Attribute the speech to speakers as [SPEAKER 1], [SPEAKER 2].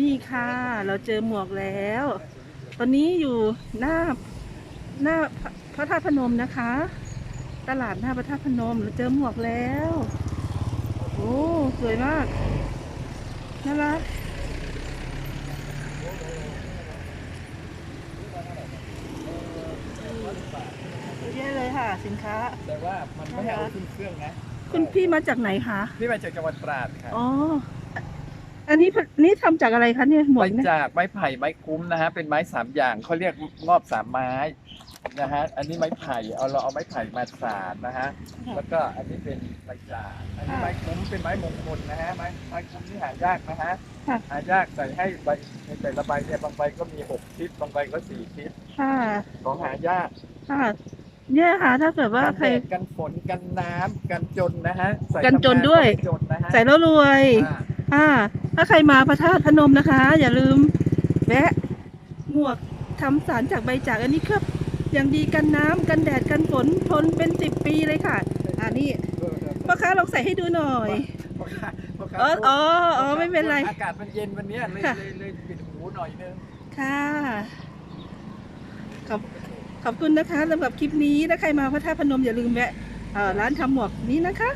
[SPEAKER 1] นี่ค่ะ เราเจอหมวกแล้ว ตอนนี้อยู่หน้าหน้าพระพระธาตุพนมนะคะ ตลาดหน้าพระธาตุพนม เราเจอหมวกแล้ว โอ้สวยมากน่ารักเยอะเลยค่ะ สินค้า
[SPEAKER 2] แต่ว่ามันไม่ให้เอาขึ้นเครื่องนะ
[SPEAKER 1] คุณพี่มาจากไหนคะ
[SPEAKER 2] พี่มาจากจังหวัดตราดค่ะ
[SPEAKER 1] อ๋อ อันนี้นี่ทำจากอะไรคะเนี่ยหมว
[SPEAKER 2] ไป
[SPEAKER 1] กเนี่ย
[SPEAKER 2] จากไม้ไผ่ไม้คุ้มนะฮะเป็นไม้สามอย่างเขาเรียกงอบสามไม้นะฮะอันนี้ไม้ไผ่เอาเราเอาไม้ไผ่มาสานนะฮะแล้วก็อันนี้เป็นใบจากอันนี้ไม้คุ้มเป็นไม้มงคลนะฮะไม้ไม้คุ้มที่หายากนะฮะ
[SPEAKER 1] ค่ะ
[SPEAKER 2] หายากใส่ให้ใบในแต่ละใบเนี่ยบางใบก็มีหกชิดบางใบก็สี่ชิด
[SPEAKER 1] ค่ะ
[SPEAKER 2] ของหายาก
[SPEAKER 1] ค่ะเนี่ยค่ะถ้าเกิดว่า
[SPEAKER 2] กัน
[SPEAKER 1] ใคร
[SPEAKER 2] แดดกันฝนกันน้ำกันจนนะฮะใส่
[SPEAKER 1] กันจนด้วย
[SPEAKER 2] ทำงาก็ไม่จนนะฮะ
[SPEAKER 1] ใส่แล้วรวย
[SPEAKER 2] อ่า
[SPEAKER 1] ค่ะ ถ้าใครมาพระธาตุพนมนะคะ อย่าลืมแวะหมวกทำสารจากใบจากอันนี้ครับอย่างดีกันน้ำกันแดดกันฝนทนเป็นสิบปีเลยค่ะ อ่านี่
[SPEAKER 2] เออเออ
[SPEAKER 1] พ่อค้าลองใส่ให้ดูหน่อย
[SPEAKER 2] พ่อค้าพ่อค้า
[SPEAKER 1] เอออ๋ออ๋อไม่เป็นไร
[SPEAKER 2] อากาศมันเย็นวันเนี้ยเลย
[SPEAKER 1] ค่ะ
[SPEAKER 2] เลยเลยปิดหูหน่อยนึง
[SPEAKER 1] ค่ะขอบขอบคุณนะคะสำหรับคลิปนี้ถ้าใครมาพระธาตุพนมอย่าลืมแวะเอ่อร้านทำหมวกนี้นะคะ